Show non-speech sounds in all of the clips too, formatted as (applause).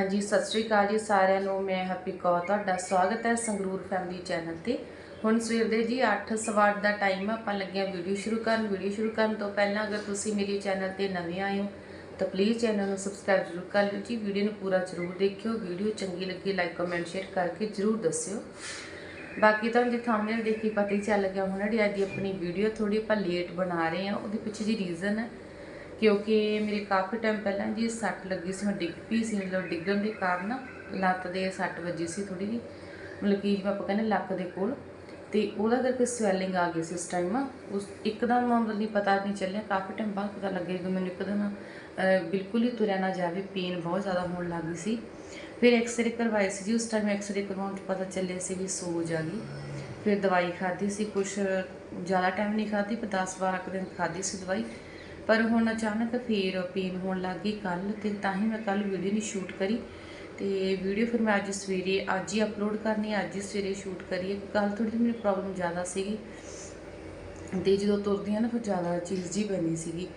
ਹਾਂਜੀ, ਸਤਿ ਸ਼੍ਰੀ ਅਕਾਲ ਜੀ ਸਾਰਿਆਂ ਨੂੰ। ਮੈਂ ਹੈਪੀ ਕੌਰ, ਤੁਹਾਡਾ ਸਵਾਗਤ ਹੈ ਸੰਗਰੂਰ ਫੈਮਿਲੀ ਚੈਨਲ ਤੇ। ਹੁਣ ਸਵੇਰ ਦੇ ਜੀ 8:08 ਦਾ ਟਾਈਮ ਆਪਾਂ ਲੱਗਿਆ ਵੀਡੀਓ ਸ਼ੁਰੂ ਕਰਨ। ਵੀਡੀਓ ਸ਼ੁਰੂ ਕਰਨ ਤੋਂ ਪਹਿਲਾਂ ਅਗਰ ਤੁਸੀਂ ਮੇਰੇ ਚੈਨਲ ਤੇ ਨਵੇਂ ਆਏ ਹੋ, ਤਾਂ ਪਲੀਜ਼ ਚੈਨਲ ਨੂੰ ਸਬਸਕ੍ਰਾਈਬ ਜ਼ਰੂਰ ਕਰ ਲਿਓ ਜੀ। ਵੀਡੀਓ ਨੂੰ ਪੂਰਾ ਜ਼ਰੂਰ ਦੇਖਿਓ। ਵੀਡੀਓ ਚੰਗੀ ਲੱਗੀ ਲਾਈਕ ਕਮੈਂਟ ਸ਼ੇਅਰ ਕਰਕੇ ਜ਼ਰੂਰ ਦੱਸਿਓ। ਬਾਕੀ ਤੁਹਾਨੂੰ ਜੇ ਥੰਬਨੇਲ ਦੇਖੀ ਪਤਾ ਹੀ ਚੱਲ ਗਿਆ ਹੁਣ ਜਿਹੜੀ ਅੱਜ ਆਪਣੀ ਵੀਡੀਓ ਥੋੜੀ ਆਪਾਂ ਲੇਟ ਬਣਾ ਰਹੇ ਆ ਉਹਦੇ ਪਿੱਛੇ ਜੀ ਰੀਜ਼ਨ ਹੈ। ਕਿਉਂਕਿ ਮੇਰੇ ਕਾਫੀ ਟਾਈਮ ਪਹਿਲਾਂ ਜੀ ਸੱਟ ਲੱਗੀ ਸੀ, ਮੈਂ ਡਿੱਗ ਪਈ ਸੀ, ਮਤਲਬ ਡਿੱਗਣ ਦੇ ਕਾਰਨ ਲੱਤ ਦੇ ਸੱਟ ਵੱਜੀ ਸੀ ਥੋੜੀ ਜਿਹੀ, ਮਤਲਬ ਕਿ ਜਿਵੇਂ ਆਪਾਂ ਕਹਿੰਦੇ ਲੱਕ ਦੇ ਕੋਲ ਤੇ ਉਹਦਾ ਕਰਕੇ ਸਵੈਲਿੰਗ ਆ ਗਈ ਸੀ ਉਸ ਟਾਈਮ ਉਸ ਇੱਕਦਮ ਮਤਲਬ ਨਹੀਂ ਪਤਾ ਨਹੀਂ ਚੱਲਿਆ, ਕਾਫੀ ਟਾਈਮ ਬਾਅਦ ਪਤਾ ਲੱਗਿਆ ਜਦੋਂ ਮੈਨੂੰ ਇੱਕਦਮ ਬਿਲਕੁਲ ਹੀ ਤੁਰਿਆ ਨਾ ਜਾਵੇ ਪੇਨ ਬਹੁਤ ਜ਼ਿਆਦਾ ਹੋਣ ਲੱਗ ਗਈ ਸੀ। ਫਿਰ ਐਕਸਰੇ ਕਰਵਾਏ ਸੀ ਜੀ, ਉਸ ਟਾਈਮ ਐਕਸਰੇ ਕਰਵਾਉਣ ਤੋਂ ਪਤਾ ਚੱਲਿਆ ਸੀ ਵੀ ਸੋਜ ਆ ਗਈ। ਫਿਰ ਦਵਾਈ ਖਾਧੀ ਸੀ ਕੁਝ ਜ਼ਿਆਦਾ ਟਾਈਮ ਨਹੀਂ ਖਾਧੀ ਪਰ 10 12 ਕੁ ਦਿਨ ਖਾਧੀ ਸੀ ਦਵਾਈ। ਪਰ ਹੁਣ ਅਚਾਨਕ ਫਿਰ ਪੇਨ ਹੋਣ ਲੱਗ ਗਈ ਕੱਲ ਤੇ ਤਾਂ ਹੀ ਮੈਂ ਕੱਲ ਵੀਡੀਓ ਨਹੀਂ ਸ਼ੂਟ ਕਰੀ। ਤੇ ਵੀਡੀਓ ਫਿਰ ਮੈਂ ਅੱਜ ਸਵੇਰੇ, ਅੱਜ ਹੀ ਅਪਲੋਡ ਕਰਨੀ ਅੱਜ ਹੀ ਸਵੇਰੇ ਸ਼ੂਟ ਕਰੀਏ ਕੱਲ ਥੋੜੀ ਜਿਹੀ ਮੇਰੀ ਪ੍ਰੋਬਲਮ ਜ਼ਿਆਦਾ ਸੀਗੀ। ਤੇ ਜਦੋਂ ਤੁਰਦੀ ਆ ਨਾ, ਫਿਰ ਜ਼ਿਆਦਾ ਚੀਜ਼ ਜੀ ਬਣੀ ਸੀਗੀ।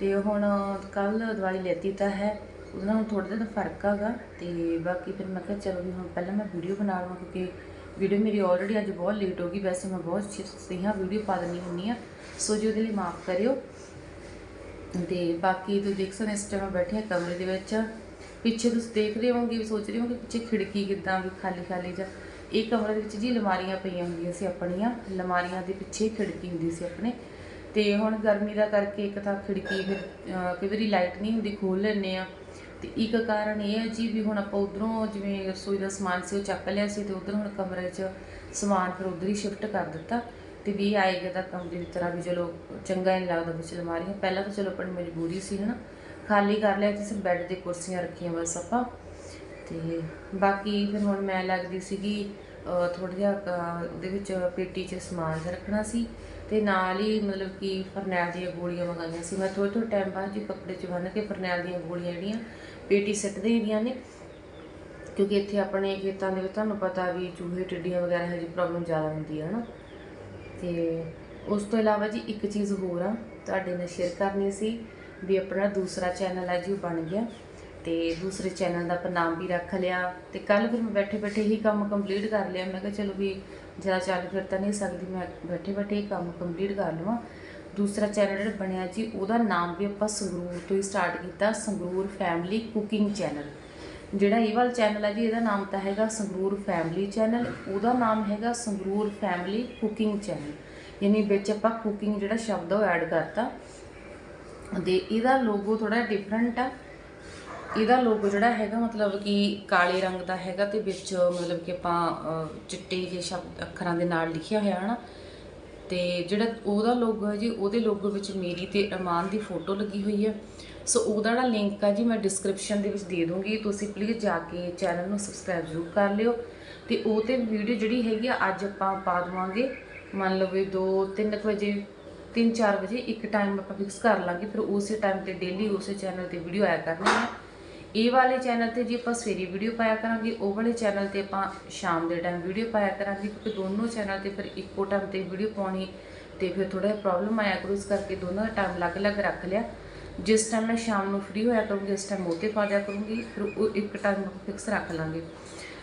ਤੇ ਹੁਣ ਕੱਲ ਦਵਾਈ ਲੈਤੀ ਤਾਂ ਹੈ, ਉਹਦੇ ਨਾਲ ਥੋੜਾ ਜਿਹਾ ਫ਼ਰਕ ਹੈਗਾ। ਤੇ ਬਾਕੀ ਫਿਰ ਮੈਂ ਕਿਹਾ ਚਲੋ ਵੀ ਹੁਣ ਪਹਿਲਾਂ ਮੈਂ ਵੀਡੀਓ ਬਣਾ ਲਵਾਂ, ਕਿਉਂਕਿ ਵੀਡੀਓ ਮੇਰੀ ਆਲਰੇਡੀ ਅੱਜ ਬਹੁਤ ਲੇਟ ਹੋ ਗਈ। ਵੈਸੇ ਮੈਂ ਬਹੁਤ ਸਹੀਆਂ ਵੀਡੀਓ ਪਾ ਦਿੰਦੀ ਹੁੰਦੀ ਆ ਸੋ ਜੀ, ਉਹਦੇ ਲਈ ਮਾਫ ਕਰਿਓ। ਤੇ ਬਾਕੀ ਤੁਸੀਂ ਦੇਖ ਸਕਦੇ ਇਸ ਟਾਈਮ ਬੈਠੇ ਹਾਂ ਕਮਰੇ ਦੇ ਵਿੱਚ। ਪਿੱਛੇ ਤੁਸੀਂ ਦੇਖ ਰਹੇ ਹੋਗੇ ਵੀ ਸੋਚ ਰਹੇ ਹੋਗੇ ਪਿੱਛੇ ਖਿੜਕੀ ਕਿੱਦਾਂ ਵੀ ਖਾਲੀ ਖਾਲੀ ਜਾਂ ਇਹ ਕਮਰੇ ਦੇ ਵਿੱਚ ਜੀ ਲਮਾਰੀਆਂ ਪਈਆਂ ਹੁੰਦੀਆਂ ਸੀ ਆਪਣੀਆਂ ਲਮਾਰੀਆਂ ਦੇ ਪਿੱਛੇ ਖਿੜਕੀ ਹੁੰਦੀ ਸੀ ਆਪਣੇ। ਤੇ ਹੁਣ ਗਰਮੀ ਦਾ ਕਰਕੇ ਇੱਕ ਤਾਂ ਖਿੜਕੀ ਫਿਰ ਕਈ ਵਾਰੀ ਲਾਈਟ ਨਹੀਂ ਹੁੰਦੀ ਖੋਲ ਲੈਂਦੇ ਆ ਤੇ ਇੱਕ ਕਾਰਨ ਇਹ ਹੈ ਜੀ ਵੀ ਹੁਣ ਆਪਾਂ ਉਧਰੋਂ ਜਿਵੇਂ ਰਸੋਈ ਦਾ ਸਮਾਨ ਸੀ ਉਹ ਚੱਕ ਲਿਆ ਸੀ ਤੇ ਉਧਰ ਹੁਣ ਕਮਰੇ 'ਚ ਸਮਾਨ ਫਿਰ ਉਧਰ ਹੀ ਸ਼ਿਫਟ ਕਰ ਦਿੱਤਾ। ਤੇ ਵੀ ਆਏਗਾ ਤਾਂ ਕਮਰੇ ਦੀ ਤਰ੍ਹਾਂ ਵੀ ਚਲੋ ਚੰਗਾ ਨਹੀਂ ਲੱਗਦਾ ਵਿੱਚ ਅਲਮਾਰੀਆਂ ਪਹਿਲਾਂ ਤਾਂ ਚਲੋ ਆਪਣੀ ਮਜਬੂਰੀ ਸੀ ਹਨਾ ਖਾਲੀ ਕਰ ਲਿਆ ਤੇ ਸਿਰਫ ਬੈੱਡ 'ਤੇ ਕੁਰਸੀਆਂ ਰੱਖੀਆਂ ਬਸ ਆਪਾਂ। ਤੇ ਬਾਕੀ ਫਿਰ ਹੁਣ ਮੈਂ ਲੱਗਦੀ ਸੀਗੀ ਥੋੜਾ ਜਿਹਾ ਅਹ, ਉਹਦੇ ਵਿੱਚ ਪੇਟੀ 'ਚ ਸਮਾਨ ਰੱਖਣਾ ਸੀ ਤੇ ਨਾਲ ਹੀ ਮਤਲਬ ਕਿ ਫਰਨੈਲ ਦੀਆਂ ਗੋਲੀਆਂ ਮੰਗਾਈਆਂ ਸੀ। ਮੈਂ ਥੋੜੇ ਥੋੜੇ ਟਾਈਮ ਬਾਅਦ ਜੀ ਕੱਪੜੇ 'ਚ ਬੰਨ੍ਹ ਕੇ ਫਰਨੈਲ ਦੀਆਂ ਗੋਲੀਆਂ ਜਿਹੜੀਆਂ ਪੇਟੀ ਸਿੱਟ ਦੇਈਆਂ ਨੇ। ਕਿਉਂਕਿ ਇੱਥੇ ਆਪਣੇ ਖੇਤਾਂ ਦੇ ਵਿੱਚ ਤੁਹਾਨੂੰ ਪਤਾ ਵੀ ਚੂਹੇ ਟਿੱਡੀਆਂ ਵਗੈਰਾ ਹੈ ਜੀ ਪ੍ਰੋਬਲਮ ਜ਼ਿਆਦਾ ਹੁੰਦੀ ਹੈ ਹਨਾ। ਤੇ ਉਸ ਤੋਂ ਇਲਾਵਾ ਜੀ ਇੱਕ ਚੀਜ਼ ਹੋਰ ਆ, ਤੁਹਾਡੇ ਨਾਲ ਸ਼ੇਅਰ ਕਰਨੀ ਸੀ ਵੀ ਆਪਣਾ ਦੂਸਰਾ ਚੈਨਲ ਆ ਜੀ, ਉਹ ਬਣ ਗਿਆ ਤੇ ਦੂਸਰੇ ਚੈਨਲ ਦਾ ਆਪਾਂ ਨਾਮ ਵੀ ਰੱਖ ਲਿਆ ਤੇ ਕੱਲ ਫਿਰ ਮੈਂ ਬੈਠੇ ਬੈਠੇ ਹੀ ਕੰਮ ਕੰਪਲੀਟ ਕਰ ਲਿਆ। ਮੈਂ ਕਿਹਾ ਚਲੋ ਵੀ ਜ਼ਿਆਦਾ ਚੱਲ ਫਿਰ ਤਾਂ ਨਹੀਂ ਸਕਦੀ, ਮੈਂ ਬੈਠੇ ਬੈਠੇ ਹੀ ਕੰਮ ਕੰਪਲੀਟ ਕਰ ਲਵਾਂ। ਦੂਸਰਾ ਚੈਨਲ ਜਿਹੜਾ ਬਣਿਆ ਜੀ, ਉਹਦਾ ਨਾਮ ਵੀ ਆਪਾਂ ਸੰਗਰੂਰ ਤੋਂ ਹੀ ਸਟਾਰਟ ਕੀਤਾ, ਸੰਗਰੂਰ ਫੈਮਿਲੀ ਕੁਕਿੰਗ ਚੈਨਲ ਜਿਹੜਾ ਇਹ ਵਾਲਾ ਚੈਨਲ ਹੈ ਜੀ, ਇਹਦਾ ਨਾਮ ਤਾਂ ਹੈਗਾ ਸੰਗਰੂਰ ਫੈਮਿਲੀ ਚੈਨਲ ਉਹਦਾ ਨਾਮ ਹੈਗਾ ਸੰਗਰੂਰ ਫੈਮਿਲੀ ਕੁਕਿੰਗ ਚੈਨਲ ਯਾਨੀ ਵਿੱਚ ਆਪਾਂ ਕੁਕਿੰਗ ਜਿਹੜਾ ਸ਼ਬਦ ਆ ਉਹ ਐਡ ਕਰਤਾ। ਤੇ ਇਹਦਾ ਲੋਗੋ ਥੋੜਾ ਡਿਫਰੈਂਟ ਆ। ਇਹਦਾ ਲੋਗੋ ਜਿਹੜਾ ਹੈਗਾ ਮਤਲਬ ਕਿ ਕਾਲੇ ਰੰਗ ਦਾ ਹੈਗਾ ਤੇ ਵਿੱਚ ਮਤਲਬ ਕਿ ਆਪਾਂ ਚਿੱਟੇ ਜਿਹੇ ਸ਼ਬਦ ਅੱਖਰਾਂ ਦੇ ਨਾਲ ਲਿਖਿਆ ਹੋਇਆ ਹੈ ਨਾ ਤੇ ਜਿਹੜਾ ਉਹਦਾ ਲੋਗੋ ਹੈ ਜੀ, ਉਹਦੇ ਲੋਗੋ ਵਿੱਚ ਮੇਰੀ ਤੇ ਅਰਮਾਨ ਦੀ ਫੋਟੋ ਲੱਗੀ ਹੋਈ ਹੈ। ਸੋ ਉਹਦਾ ਜਿਹੜਾ ਲਿੰਕ ਆ ਜੀ ਮੈਂ ਡਿਸਕ੍ਰਿਪਸ਼ਨ ਦੇ ਵਿੱਚ ਦੇ ਦੂੰਗੀ। ਤੁਸੀਂ ਪਲੀਜ਼ ਜਾ ਕੇ ਚੈਨਲ ਨੂੰ ਸਬਸਕ੍ਰਾਈਬ ਜ਼ਰੂਰ ਕਰ ਲਿਓ। ਤੇ ਉਹ ਤੇ ਵੀਡੀਓ ਜਿਹੜੀ ਹੈਗੀ ਆ, ਅੱਜ ਆਪਾਂ ਪਾ ਦਵਾਂਗੇ। ਮੰਨ ਲਓ ਵੀ 2 3 ਵਜੇ 3-4 ਵਜੇ ਇੱਕ ਟਾਈਮ ਆਪਾਂ ਫਿਕਸ ਕਰ ਲਾਂਗੇ। ਫਿਰ ਉਸੇ ਟਾਈਮ ਤੇ ਡੇਲੀ ਉਸੇ ਚੈਨਲ ਤੇ ਵੀਡੀਓ ਆਇਆ ਕਰਨੀ ਹੈ। ਇਹ ਵਾਲੇ ਚੈਨਲ ਤੇ ਜੀ ਆਪਾਂ ਸਵੇਰੇ ਵੀਡੀਓ ਪਾਇਆ ਕਰਾਂਗੇ, ਉਹ ਵਾਲੇ ਚੈਨਲ ਤੇ ਆਪਾਂ ਸ਼ਾਮ ਦੇ ਟਾਈਮ ਵੀਡੀਓ ਪਾਇਆ ਕਰਾਂਗੇ। ਕਿਉਂਕਿ ਦੋਨੋਂ ਚੈਨਲ ਤੇ ਫਿਰ ਇੱਕੋ ਟਾਈਮ ਤੇ ਵੀਡੀਓ ਪਾਉਣੀ ਤੇ ਫਿਰ ਥੋੜਾ ਜਿਹਾ ਪ੍ਰੋਬਲਮ ਆਇਆ ਕਰੂ, ਇਸ ਕਰਕੇ ਦੋਨੋਂ ਦਾ ਟਾਈਮ ਅਲੱਗ-ਅਲੱਗ ਰੱਖ ਲਿਆ। ਜਿਸ ਟਾਈਮ ਮੈਂ ਸ਼ਾਮ ਨੂੰ ਫ੍ਰੀ ਹੋਇਆ ਕਰੂੰਗੀ, ਉਸ ਟਾਈਮ ਉਹ ਤੇ ਪਾ ਦਿਆ ਕਰੂੰਗੀ, ਫਿਰ ਉਹ ਇੱਕ ਟਾਈਮ ਫਿਕਸ ਰੱਖ ਲਾਂਗੇ।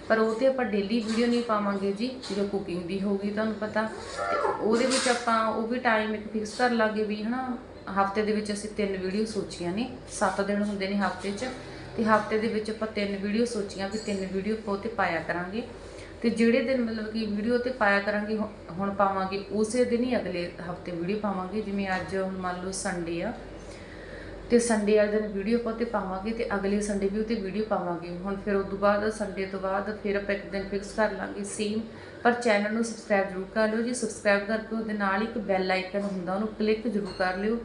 ਪਰ ਉਹ ਤੇ ਆਪਾਂ ਡੇਲੀ ਵੀਡੀਓ ਨਹੀਂ ਪਾਵਾਂਗੇ ਜੀ, ਜਦੋਂ ਕੁਕਿੰਗ ਦੀ ਹੋਊਗੀ, ਤੁਹਾਨੂੰ ਪਤਾ। ਤੇ ਉਹਦੇ ਵਿੱਚ ਆਪਾਂ ਉਹ ਵੀ ਟਾਈਮ ਇੱਕ ਫਿਕਸ ਕਰ ਲਾਂਗੇ ਵੀ, ਹਨਾ, ਹਫ਼ਤੇ ਦੇ ਵਿੱਚ ਅਸੀਂ ਤਿੰਨ ਵੀਡੀਓ ਸੋਚੀਆਂ ਨੇ। 7 ਦਿਨ ਹੁੰਦੇ ਨੇ ਹਫ਼ਤੇ 'ਚ। ਤੇ ਹਫ਼ਤੇ ਦੇ ਵਿੱਚ ਆਪਾਂ ਤਿੰਨ ਵੀਡੀਓ ਸੋਚੀਆਂ ਵੀ ਤਿੰਨ ਵੀਡੀਓ ਪੋ ਤੇ ਪਾਇਆ ਕਰਾਂਗੇ। ਤੇ ਜਿਹੜੇ ਦਿਨ ਮਤਲਬ ਕਿ ਵੀਡੀਓ ਤੇ ਪਾਇਆ ਕਰਾਂਗੇ, ਹੁਣ ਪਾਵਾਂਗੇ, ਉਸੇ ਦਿਨ ਹੀ ਅਗਲੇ ਹਫ਼ਤੇ ਵੀਡੀਓ ਪਾਵਾਂਗੇ। ਜਿਵੇਂ ਅੱਜ ਹੁਣ ਮੰਨ ਲਓ ਸੰਡੇ ਆ। ਤੇ ਸੰਡੇ ਵਾਲੇ ਦਿਨ ਵੀਡੀਓ ਪਾ ਤੇ ਪਾਵਾਂਗੇ ਤੇ ਅਗਲੇ ਸੰਡੇ ਵੀ ਉਤੇ ਵੀਡੀਓ ਪਾਵਾਂਗੇ। ਹੁਣ ਫਿਰ ਉਸ ਤੋਂ ਬਾਅਦ ਸੰਡੇ ਤੋਂ ਬਾਅਦ ਫਿਰ ਆਪਾਂ ਇੱਕ ਦਿਨ ਫਿਕਸ ਕਰ ਲਾਂਗੇ ਸੇਮ ਪਰ ਚੈਨਲ ਨੂੰ ਸਬਸਕ੍ਰਾਈਬ ਜ਼ਰੂਰ ਕਰ ਲਿਓ ਜੀ। ਸਬਸਕ੍ਰਾਈਬ ਕਰਕੇ ਉਹਦੇ ਨਾਲ ਇੱਕ ਬੈਲ ਆਈਕਨ ਹੁੰਦਾ, ਉਹਨੂੰ ਕਲਿੱਕ ਜ਼ਰੂਰ ਕਰ ਲਿਓ।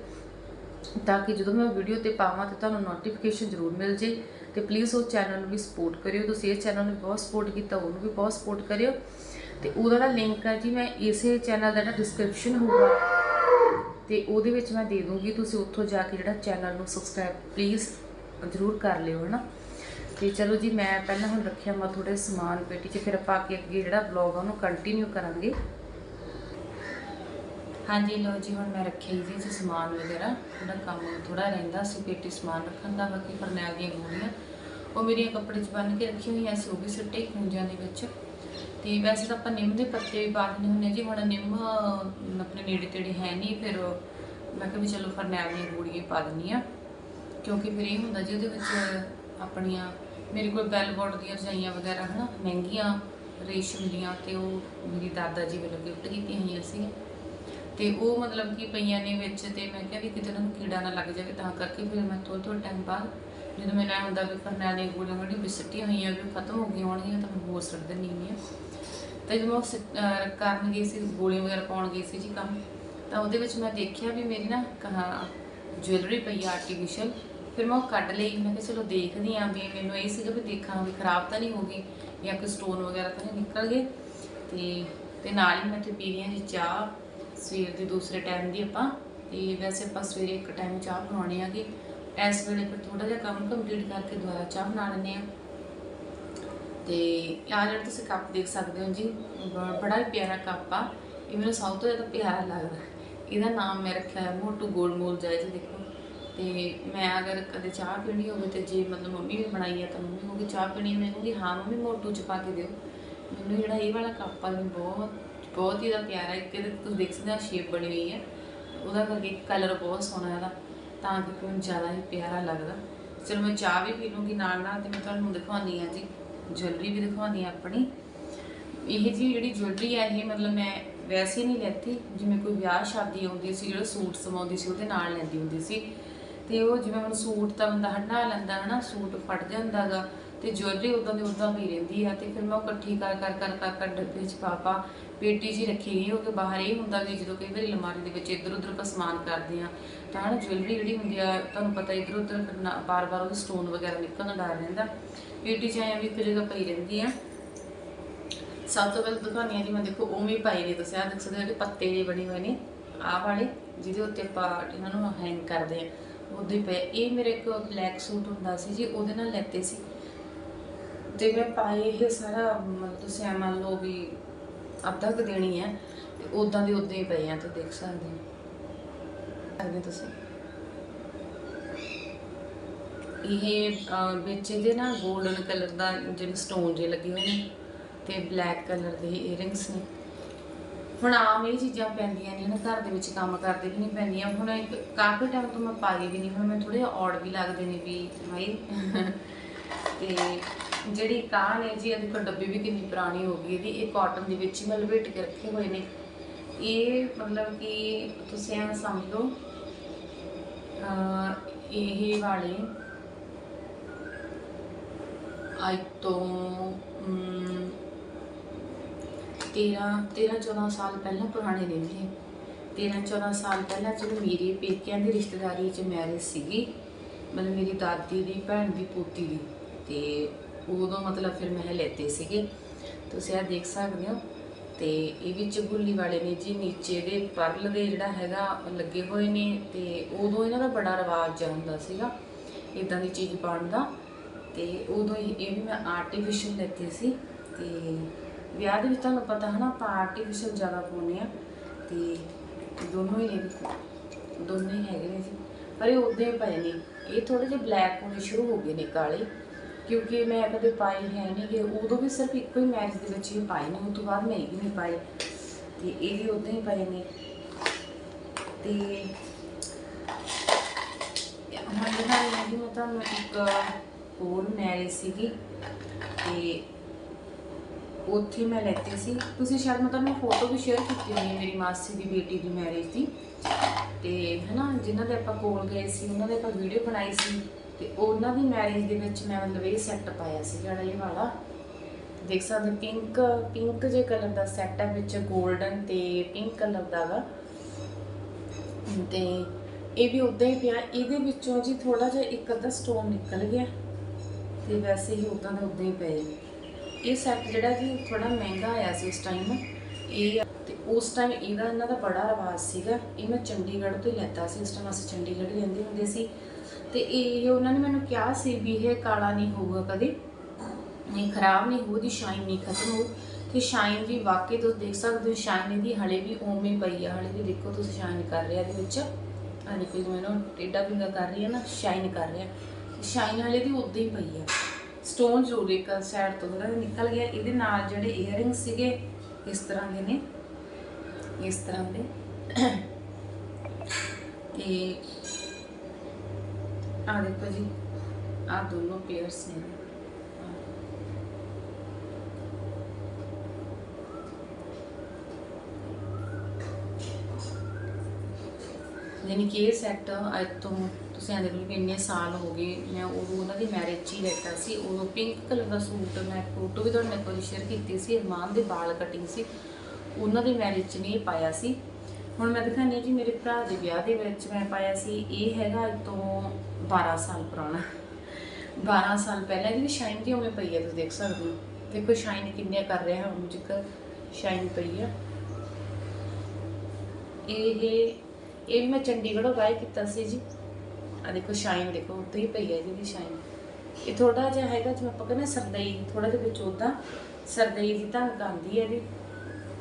ਤਾਂ ਕਿ ਜਦੋਂ ਮੈਂ ਵੀਡੀਓ ਤੇ ਪਾਵਾਂ ਤੇ ਤੁਹਾਨੂੰ ਨੋਟੀਫਿਕੇਸ਼ਨ ਜ਼ਰੂਰ ਮਿਲ ਜੇ। ਤੇ ਪਲੀਜ਼ ਉਸ ਚੈਨਲ ਨੂੰ ਵੀ ਸਪੋਰਟ ਕਰਿਓ। ਤੁਸੀਂ ਇਸ ਚੈਨਲ ਨੂੰ ਬਹੁਤ ਸਪੋਰਟ ਕੀਤਾ, ਉਹਨੂੰ ਵੀ ਬਹੁਤ ਸਪੋਰਟ ਕਰਿਓ। ਤੇ ਉਹਦਾ ਲਿੰਕ ਹੈ ਜੀ, ਮੈਂ ਇਸੇ ਚੈਨਲ ਦਾ ਜਿਹੜਾ ਡਿਸਕ੍ਰਿਪਸ਼ਨ ਹੋਊਗਾ। ਤੇ ਉਹਦੇ ਵਿੱਚ ਮੈਂ ਦੇ ਦੂੰਗੀ, ਤੁਸੀਂ ਉੱਥੋਂ ਜਾ ਕੇ ਜਿਹੜਾ ਚੈਨਲ ਨੂੰ ਸਬਸਕ੍ਰਾਈਬ ਪਲੀਜ਼ ਜ਼ਰੂਰ ਕਰ ਲਿਓ, ਹਨਾ? ਤੇ ਚਲੋ ਜੀ, ਮੈਂ ਪਹਿਲਾਂ ਹੁਣ ਰੱਖਿਆ ਮੈਂ ਥੋੜੇ ਸਮਾਨ ਪੇਟੀ 'ਚ, ਫਿਰ ਆਪਾਂ ਅੱਗੇ ਅੱਗੇ ਜਿਹੜਾ ਵਲੌਗ ਆ ਉਹਨੂੰ ਕੰਟੀਨਿਊ ਕਰਾਂਗੇ। ਹਾਂਜੀ ਲੋ ਜੀ, ਹੁਣ ਮੈਂ ਰੱਖਿਆ ਜੀ ਜੀ ਸਮਾਨ ਵਗੈਰਾ। ਜਿਹੜਾ ਕੰਮ ਥੋੜਾ ਰਹਿੰਦਾ ਸੀ ਪੇਟੀ ਸਮਾਨ ਰੱਖਣ ਦਾ, ਬਾਕੀ ਫਰਨੈਲ ਦੀਆਂ ਗੋਲੀਆਂ। ਉਹ ਮੇਰੀਆਂ ਕੱਪੜੇ 'ਚ ਬੰਨ੍ਹ ਕੇ ਰੱਖੀ ਹੋਈਆਂ ਸੀ, ਉਹ ਵੀ ਸਿੱਟੇ ਖੂੰਜਾਂ ਦੇ ਵਿੱਚ। ਤੇ ਵੈਸੇ ਤਾਂ ਆਪਾਂ ਨਿੰਮ ਦੇ ਪੱਤੇ ਵੀ ਪਾ ਦਿੰਦੇ ਹੁੰਦੇ ਹਾਂ ਜੀ, ਹੁਣ ਨਿੰਮ ਆਪਣੇ ਨੇੜੇ ਤੇੜੇ ਹੈ ਨਹੀਂ ਫਿਰ ਮੈਂ ਕਿਹਾ ਵੀ ਚਲੋ ਫਰਨੈਲ ਦੀਆਂ ਗੋਲੀਆਂ ਪਾ ਦਿੰਦੀ ਆ ਕਿਉਂਕਿ ਫਿਰ ਇਹ ਹੁੰਦਾ ਜੀ, ਉਹਦੇ ਵਿੱਚ ਆਪਣੀਆਂ, ਮੇਰੇ ਕੋਲ ਬੈਲ ਬੋਰਡ ਦੀਆਂ ਰਜਾਈਆਂ ਵਗੈਰਾ ਹਨਾ, ਮਹਿੰਗੀਆਂ ਰੇਸ਼ਮ ਦੀਆਂ, ਤੇ ਉਹ ਮੇਰੀ ਦਾਦਾ ਜੀ ਵੱਲੋਂ ਗਿਫਟ ਕੀਤੀਆਂ ਹੋਈਆਂ ਸੀ ਤੇ ਉਹ ਮਤਲਬ ਕਿ ਪਈਆਂ ਨੇ ਵਿੱਚ, ਤੇ ਮੈਂ ਕਿਹਾ ਵੀ ਕਿਤੇ ਉਹਨਾਂ ਨੂੰ ਕੀੜਾ ਨਾ ਲੱਗ ਜਾਵੇ, ਤਾਂ ਕਰਕੇ ਫਿਰ ਮੈਂ ਥੋੜ੍ਹੇ ਥੋੜ੍ਹੇ ਟਾਈਮ ਬਾਅਦ ਜਦੋਂ ਮੈਨੂੰ ਐਂ ਹੁੰਦਾ ਵੀ ਫਰਨੈਲ ਦੀਆਂ ਗੋਲੀਆਂ ਗੋਲੀਆਂ ਜਿਹੜੀਆਂ ਬਿਸਟੀਆਂ ਹੋਈਆਂ ਵੀ ਖਤਮ ਹੋ ਗਈਆਂ ਹੋਣਗੀਆਂ ਤਾਂ ਮੈਂ ਹੋਰ ਸੁੱਟ ਦਿੰਦੀ ਹੁੰਦੀ ਹਾਂ ਤੇ ਜਦੋਂ ਮੈਂ ਉਹ ਸਿੱਟ- ਕਰਨ ਗਈ ਸੀ, ਗੋਲੀਆਂ ਵਗੈਰਾ ਪਾਉਣ ਗਈ ਸੀ ਜੀ ਕੰਮ, ਤਾਂ ਉਹਦੇ ਵਿੱਚ ਮੈਂ ਦੇਖਿਆ ਵੀ ਮੇਰੀ ਨਾ ਕਹਾ ਜੁਐਲਰੀ ਪਈ ਆ ਆਰਟੀਫੀਸ਼ੀਅਲ ਫਿਰ ਮੈਂ ਉਹ ਕੱਢ ਲਈ, ਮੈਂ ਕਿਹਾ ਚਲੋ ਦੇਖਦੀ ਆਂ ਵੀ ਮੈਨੂੰ ਇਹ ਸੀਗਾ ਵੀ ਦੇਖਾਂ ਵੀ ਖਰਾਬ ਤਾਂ ਨਹੀਂ ਹੋ ਗਈ, ਜਾਂ ਕੋਈ ਸਟੋਨ ਵਗੈਰਾ ਤਾਂ ਨਹੀਂ ਨਿਕਲ ਗਏ। ਤੇ ਤੇ ਨਾਲ ਹੀ ਮੈਂ ਤੇ ਪੀ ਰਹੀ ਹਾਂ ਜੀ ਚਾਹ, ਸਵੇਰ ਦੇ ਦੂਸਰੇ ਟਾਈਮ ਦੀ ਆਪਾਂ, ਤੇ ਵੈਸੇ ਆਪਾਂ ਸਵੇਰੇ ਇੱਕ ਟਾਈਮ ਚਾਹ ਬਣਾਉਣੀ ਆ ਕਿ ਇਸ ਵੇਲੇ ਫਿਰ ਥੋੜਾ ਜਿਹਾ ਕੰਮ ਕੰਪਲੀਟ ਕਰਕੇ ਦੁਬਾਰਾ ਚਾਹ ਬਣਾ ਲੈਂਦੇ ਆ ਤੇ ਆਹ ਜਿਹੜਾ ਤੁਸੀਂ ਕੱਪ ਦੇਖ ਸਕਦੇ ਹੋ ਜੀ ਬ- ਬੜਾ ਹੀ ਪਿਆਰਾ ਕੱਪ ਆ। ਇਹ ਮੈਨੂੰ ਸਭ ਤੋਂ ਜ਼ਿਆਦਾ ਪਿਆਰਾ ਲੱਗਦਾ। ਇਹਦਾ ਨਾਮ ਮੈਂ ਰੱਖਿਆ ਹੈ ਮੋਟੂ ਗੋਲਮੋਲ ਜਾਏ ਜੀ ਦੇਖੋ। ਤੇ ਮੈਂ ਅਗਰ ਕਦੇ ਚਾਹ ਪੀਣੀ ਹੋਵੇ ਤੇ ਜੇ ਮਤਲਬ ਮੰਮੀ ਨੇ ਬਣਾਈ ਆ ਤਾਂ ਮੰਮੀ ਕਹੂਗੀ, ਚਾਹ ਪੀਣੀ ਹੈ? ਮੈਂ ਕਹੂੰਗੀ, ਹਾਂ ਮੰਮੀ, ਮੋਟੂ ਚ ਪਾ ਕੇ ਦਿਓ। ਮੈਨੂੰ ਜਿਹੜਾ ਇਹ ਵਾਲਾ ਕੱਪ ਆ ਮੈਨੂੰ ਬਹੁਤ ਬਹੁਤ ਹੀ ਦਾ ਪਿਆਰਾ ਹੈ। ਕਿ ਤੁਸੀਂ ਦੇਖ ਸਕਦੇ ਹੋ ਸ਼ੇਪ ਬਣੀ ਹੋਈ ਹੈ। ਉਹਦਾ ਕਰਕੇ ਕਲਰ ਬਹੁਤ ਸੋਹਣਾ ਇਹਦਾ ਤਾਂ ਕਿ ਮੈਨੂੰ ਜ਼ਿਆਦਾ ਹੀ ਪਿਆਰਾ ਲੱਗਦਾ। ਚਲੋ ਮੈਂ ਚਾਹ ਵੀ ਪੀ ਲੂੰਗੀ ਨਾਲ ਨਾਲ ਤੇ ਮੈਂ ਤੁਹਾਨੂੰ ਦਿਖਾਉਂਦੀ ਆ ਜੀ। ਜੁਐਲਰੀ ਵੀ ਦਿਖਾਉਂਦੀ ਆ ਆਪਣੀ। ਇਹ ਜੀ ਜਿਹੜੀ ਜੁਐਲਰੀ ਆ ਇਹ ਮਤਲਬ ਮੈਂ ਵੈਸੇ ਨਹੀਂ ਲੈਤੀ। ਜਿਵੇਂ ਕੋਈ ਵਿਆਹ ਸ਼ਾਦੀ ਆਉਂਦੀ ਸੀ, ਜਿਹੜਾ ਸੂਟ ਸਮਾਉਂਦੀ ਸੀ, ਉਹਦੇ ਨਾਲ ਲੈਂਦੀ ਹੁੰਦੀ ਸੀ। ਤੇ ਉਹ ਜਿਵੇਂ ਹੁਣ ਸੂਟ ਤਾਂ ਬੰਦਾ ਹੰਡਾ ਲੈਂਦਾ, ਹਨਾ, ਸੂਟ ਫਟ ਜਾਂਦਾਗਾ। ਤੇ ਜੁਐਲਰੀ ਉਦਾਂ ਦੀ ਉਦਾਂ ਵੀ ਰਹਿੰਦੀ ਆ ਤੇ ਫਿਰ ਮੈਂ ਉਹ ਇਕੱਠੀ ਕਰ ਕਰ ਕਰ ਕਰ ਕਰ ਡੱਬੇ 'ਚ ਪਾ ਪਾ ਪੇਟੀ 'ਚ ਰੱਖੀ ਗਈ ਕਿਉਂਕਿ ਬਾਹਰ ਇਹ ਹੁੰਦਾ ਵੀ ਜਦੋਂ ਕਈ ਵਾਰੀ ਅਲਮਾਰੀ ਦੇ ਵਿੱਚ ਇੱਧਰ ਉੱਧਰ ਆਪਾਂ ਸਮਾਨ ਕਰਦੇ ਆ, ਤਾਂ ਹਨਾ ਜੁਐਲਰੀ ਜਿਹੜੀ ਹੁੰਦੀ ਆ, ਤੁਹਾਨੂੰ ਪਤਾ ਇੱਧਰ ਉੱਧਰ ਬਾਰ-ਬਾਰ ਉਹਦੇ ਸਟੋਨ ਵਗੈਰਾ ਨਿਕਲਣ ਦਾ ਡਰ ਰਹਿੰਦਾ। ਪੇਟੀ 'ਚ ਆਇਆ ਵੀ ਇੱਕ ਜਗ੍ਹਾ ਪਈ ਰਹਿੰਦੀ ਆ। ਸਭ ਤੋਂ ਪਹਿਲਾਂ ਦੁਕਾਨੀਆਂ ਦੀ ਮੈਂ ਦੇਖੋ, ਉਵੇਂ ਪਾਈ ਨੇ ਤੁਸੀਂ ਆਹ ਦੇਖ ਸਕਦੇ ਹੋ ਕਿ ਪੱਤੇ ਜਿਹੇ ਬਣੇ ਹੋਏ ਨੇ, ਆਹ ਵਾਲੇ, ਜਿਹਦੇ ਉੱਤੇ ਆਪਾਂ ਇਹਨਾਂ ਨੂੰ ਹੈਂਗ ਕਰਦੇ ਆ। ਉਹਦੇ ਪਏ, ਇਹ ਮੇਰੇ ਇੱਕ ਬਲੈਕ ਸੂਟ ਹੁੰਦਾ ਸੀ ਜੀ, ਉਹਦੇ ਨਾਲ ਲੈਤੇ ਸੀ। ਤੇ ਮੈਂ ਪਾਏ ਇਹ ਸਾਰਾ ਮਤਲਬ ਤੁਸੀਂ ਐ ਮੰਨ ਲਓ ਵੀ ਅੱਧਾ ਕੁ ਦੇਣੀ ਹੈ ਤੇ ਉਦਾਂ ਦੇ ਉਦਾਂ ਹੀ ਪਏ ਆ ਤੇ ਦੇਖ ਸਕਦੇ ਹੋ। ਹੋ ਤੁਸੀਂ? ਇਹ ਅਹ, ਵਿੱਚ ਇਹਦੇ ਨਾ 골ਡਨ ਕਲਰ ਦਾ ਜਿਹੜੇ ਸਟੋਨ ਜੇ ਲੱਗੇ ਹੋਏ ਨੇ ਤੇ ਬਲੈਕ ਕਲਰ ਦੇ ਇਅਰਿੰਗਸ ਨੇ। ਹੁਣ ਆਮ ਇਹ ਚੀਜ਼ਾਂ ਪੈਂਦੀਆਂ ਨੇ ਨਾ ਘਰ ਦੇ ਵਿੱਚ ਕੰਮ ਕਰਦੇ ਵੀ ਨਹੀਂ ਪੈਂਦੀਆਂ। ਹੁਣ ਇੱਕ ਕਾਫੀ ਟਾਈਮ ਤੋਂ ਮੈਂ ਪਾਈ ਵੀ ਨਹੀਂ ਹੁਣ ਮੈਂ ਥੋੜੇ ਔੜ ਵੀ ਲੱਗਦੇ ਨੇ ਵੀ ਭਾਈ (laughs) ਤੇ ਜਿਹੜੀ ਕਾਂ ਨੇ ਜੀ ਇਹਦੀ ਡੱਬੀ ਵੀ ਕਿੰਨੀ ਪੁਰਾਣੀ ਹੋ ਗਈ ਇਹਦੀ ਇਹ ਕਾਟਨ ਦੇ ਵਿੱਚ ਹੀ ਮੈਂ ਲਪੇਟ ਕੇ ਰੱਖੇ ਹੋਏ ਨੇ। ਇਹ ਮਤਲਬ ਕਿ ਤੁਸੀਂ ਐਂ ਸਮਝ ਲਓ ਇਹ ਵਾਲੇ ਅੱਜ ਤੋਂ ਅਮ, 13 13 14 ਸਾਲ ਪਹਿਲਾਂ ਪੁਰਾਣੇ ਨੇ। ਜੀ 13 14 ਸਾਲ ਪਹਿਲਾਂ ਜਦੋਂ ਮੇਰੀ ਪੇਕਿਆਂ ਦੀ ਰਿਸ਼ਤੇਦਾਰੀ 'ਚ ਮੈਰਿਜ ਸੀਗੀ ਮਤਲਬ ਮੇਰੀ ਦਾਦੀ ਦੀ ਭੈਣ ਦੀ ਪੋਤੀ ਦੀ ਤੇ ਉਦੋਂ ਮਤਲਬ ਫਿਰ ਮੈਂ ਲੈਤੇ ਸੀਗੇ। ਤੁਸੀਂ ਆ ਦੇਖ ਸਕਦੇ ਹੋ। ਤੇ ਇਹ ਵੀ ਗੁੱਲੀ ਵਾਲੇ ਨੇ ਜੀ, ਨੀਚੇ ਦੇ ਪਰਲ ਦੇ ਜਿਹੜਾ ਹੈਗਾ ਲੱਗੇ ਹੋਏ ਨੇ। ਤੇ ਉਦੋਂ ਇਹਨਾਂ ਦਾ ਬੜਾ ਰਿਵਾਜ ਹੁੰਦਾ ਸੀਗਾ ਇਦਾਂ ਦੀ ਚੀਜ਼ ਪਾਉਣ ਦਾ। ਤੇ ਉਦੋਂ ਹੀ ਇਹ ਵੀ ਮੈਂ ਆਰਟੀਫੀਸ਼ੀਅਲ ਲੈਤੇ ਸੀ। ਤੇ ਵਿਆਹ ਦੇ ਵਿੱਚ ਤੁਹਾਨੂੰ ਪਤਾ ਹੈ ਨਾ ਆਪਾਂ ਆਰਟੀਫੀਸ਼ੀਅਲ ਜ਼ਿਆਦਾ ਪਾਉਂਦੇ ਆ ਤੇ ਦੋਨੋਂ ਹੀ ਨੇ। ਦੋਨੋਂ ਹੀ ਹੈਗੇ ਨੇ ਜੀ। ਪਰ ਇਹ ਉਦਾਂ ਹੀ ਪਏ ਨੇ। ਇਹ ਥੋੜੇ ਜਿਹੇ ਬਲੈਕ ਹੋਣੇ ਸ਼ੁਰੂ ਹੋ ਗਏ ਨੇ ਕਾਲੇ। ਕਿਉਂਕਿ ਮੈਂ ਕਦੇ ਪਾਏ ਹੈ ਨਹੀਂ ਕਿ ਉਦੋਂ ਵੀ ਸਿਰਫ ਇੱਕੋ ਹੀ ਮੈਰਿਜ ਦੇ ਵਿੱਚ ਹੀ ਪਾਏ ਨੇ ਉਸ ਤੋਂ ਬਾਅਦ ਮੈਂ ਇਹ ਵੀ ਨਹੀਂ ਪਾਏ। ਤੇ ਇਹ ਵੀ ਉਦਾਂ ਹੀ ਪਏ ਨੇ। ਤੇ ਹੁਣ ਦਿਖਾਈ ਹੈ ਕਿ ਮੈਂ ਤੁਹਾਨੂੰ ਇੱਕ ਹੋਰ ਮੈਰਿਜ ਸੀਗੀ। ਤੇ ਉੱਥੇ ਮੈਂ ਲੈਤੀ ਸੀ। ਤੁਸੀਂ ਸ਼ਾਇਦ ਮੈਂ ਤੁਹਾਨੂੰ ਫੋਟੋ ਵੀ ਸ਼ੇਅਰ ਕੀਤੀ ਹੋਣੀ ਮੇਰੀ ਮਾਸੀ ਦੀ ਬੇਟੀ ਦੀ ਮੈਰਿਜ ਦੀ। ਤੇ ਹਨਾ, ਜਿਨ੍ਹਾਂ ਦੇ ਆਪਾਂ ਕੋਲ ਗਏ ਸੀ, ਉਹਨਾਂ ਦੇ ਆਪਾਂ ਵੀਡੀਓ ਬਣਾਈ ਸੀ। ਤੇ ਉਹਨਾਂ ਦੀ ਮੈਰਿਜ ਦੇ ਵਿੱਚ ਮੈਂ ਮਤਲਬ ਇਹ ਸੈੱਟ ਪਾਇਆ ਸੀ ਜਿਹੜਾ ਇਹ ਵਾਲਾ। ਦੇਖ ਸਕਦੇ ਪਿੰਕ ਪਿੰਕ ਜੇ ਕਲਰ ਦਾ ਸੈੱਟ ਹੈ, ਵਿੱਚ 골ਡਨ ਤੇ ਪਿੰਕ ਕਲਰ ਦਾ ਵਾ। ਤੇ ਇਹ ਵੀ ਉਦਾਂ ਹੀ ਪਿਆ। ਇਹਦੇ ਵਿੱਚੋਂ ਜੀ ਥੋੜਾ ਜਿਹਾ ਇੱਕ ਅੱਧਾ ਸਟੋਨ ਨਿਕਲ ਗਿਆ ਤੇ ਵੈਸੇ ਹੀ ਉਦਾਂ ਦੇ ਉਦਾਂ ਹੀ ਪਏ। ਇਹ ਸੈੱਟ ਜਿਹੜਾ ਜੀ ਥੋੜਾ ਮਹਿੰਗਾ ਆਇਆ ਸੀ ਉਸ ਟਾਈਮ ਇਹ ਤੇ ਉਸ ਟਾਈਮ ਇਹਦਾ ਇਹਨਾਂ ਦਾ ਬੜਾ ਰਿਵਾਜ ਸੀਗਾ। ਇਹ ਮੈਂ ਚੰਡੀਗੜ੍ਹ ਤੋਂ ਹੀ ਲੈਤਾ ਸੀ। ਉਸ ਟਾਈਮ ਅਸੀਂ ਚੰਡੀਗੜ੍ਹ ਹੀ ਰਹਿੰਦੇ ਹੁੰਦੇ ਸੀ। ਤੇ ਇਹ ਉਹਨਾਂ ਨੇ ਮੈਨੂੰ ਕਿਹਾ ਸੀ ਵੀ ਇਹ ਕਾਲਾ ਨਹੀਂ ਹੋਊਗਾ ਕਦੇ। ਨਹੀਂ ਖਰਾਬ ਨਹੀਂ ਹੋਊ ਦੀ ਸ਼ਾਈਨ ਨਹੀਂ ਖਤਮ ਹੋ ਤੇ ਸ਼ਾਈਨ ਵੀ ਵਾਕਈ ਤੁਸੀਂ ਦੇਖ ਸਕਦੇ ਹੋ ਸ਼ਾਈਨ ਇਹਦੀ ਹਲੇ ਵੀ ਉਵੇਂ ਪਈ ਆ। ਹਲੇ ਵੀ ਦੇਖੋ ਤੁਸੀਂ ਸ਼ਾਈਨ ਕਰ ਰਿਹਾ ਇਹਦੇ ਵਿੱਚ। ਆ ਦੇਖੋ ਜਿਵੇਂ ਇਹਨੂੰ ਟੇਡਾ ਪਿੰਗਾ ਕਰ ਰਹੀ ਹੈ ਨਾ ਸ਼ਾਈਨ ਕਰ ਰਿਹਾ। ਸ਼ਾਈਨ ਹਲੇ ਦੀ ਉਦਾਂ ਹੀ ਪਈ ਆ। ਸਟੋਨ ਜ਼ਰੂਰ ਇੱਕ ਸਾਈਡ ਤੋਂ ਥੋੜਾ ਜਿਹਾ ਨਿਕਲ ਗਿਆ। ਇਹਦੇ ਨਾਲ ਜਿਹੜੇ 이어ਰਿੰਗ ਸੀਗੇ, ਇਸ ਤਰ੍ਹਾਂ ਦੇ ਨੇ। ਇਸ ਤਰ੍ਹਾਂ ਦੇ। ਤੇ ਆ ਦੇਖੋ ਜੀ ਆ ਦੋਨੋਂ ਪੇਅਰਸ ਨੇ ਯਾਨੀ ਕਿ ਇਹ ਸੈੱਟ ਅੱਜ ਤੋਂ ਤੁਸੀਂ ਆਂਦੇ ਵੀ ਇੰਨੇ ਸਾਲ ਹੋ ਗਏ, ਮੈਂ ਉਦੋਂ ਉਹਨਾਂ ਦੀ ਮੈਰਿਜ 'ਚ ਹੀ ਲੈਤਾ ਸੀ। ਉਦੋਂ ਪਿੰਕ ਕਲਰ ਦਾ ਸੂਟ ਮੈਂ ਫੋਟੋ ਵੀ ਤੁਹਾਡੇ ਨਾਲ ਸ਼ੇਅਰ ਕੀਤੀ ਸੀ ਅਰਮਾਨ ਦੇ ਵਾਲ ਕਟਿੰਗ ਸੀ। ਉਹਨਾਂ ਦੀ ਮੈਰਿਜ 'ਚ ਨਹੀਂ ਪਾਇਆ ਸੀ। ਹੁਣ ਮੈਂ ਦਿਖਾਉਂਦੀ ਹਾਂ ਜੀ, ਮੇਰੇ ਭਰਾ ਦੇ ਵਿਆਹ ਦੇ ਵਿੱਚ ਮੈਂ ਪਾਇਆ ਸੀ। ਇਹ ਹੈਗਾ ਅੱਜ ਤੋਂ 12 ਸਾਲ ਪੁਰਾਣਾ। 12 ਸਾਲ ਪਹਿਲਾਂ ਇਹਦੀ ਸ਼ਾਈਨ ਦੀ ਉਵੇਂ ਪਈ ਹੈ ਤੁਸੀਂ ਦੇਖ ਸਕਦੇ ਹੋ। ਦੇਖੋ ਸ਼ਾਈਨ ਕਿੰਨੇ ਕਰ ਰਿਹਾ ਹੁਣ ਜਿੱਕਰ ਸ਼ਾਈਨ ਪਈ ਆ। ਇਹ ਇਹ ਮੈਂ ਚੰਡੀਗੜ੍ਹੋਂ ਬਾਏ ਕੀਤਾ ਸੀ ਜੀ। ਆ ਦੇਖੋ ਸ਼ਾਈਨ ਦੇਖੋ ਉੱਤੇ ਹੀ ਪਈ ਹੈ ਜਿਹਦੀ ਸ਼ਾਈਨ ਇਹ ਥੋੜਾ ਜਿਹਾ ਹੈਗਾ, ਜਿਵੇਂ ਆਪਾਂ ਕਹਿੰਦੇ ਸਰਦਈ ਥੋੜਾ ਜਿਹਾ ਵਿੱਚ ਉਦਾਂ ਸਰਦਈ ਦੀ ਧੰਗ ਆਉਂਦੀ ਹੈ ਇਹਦੀ।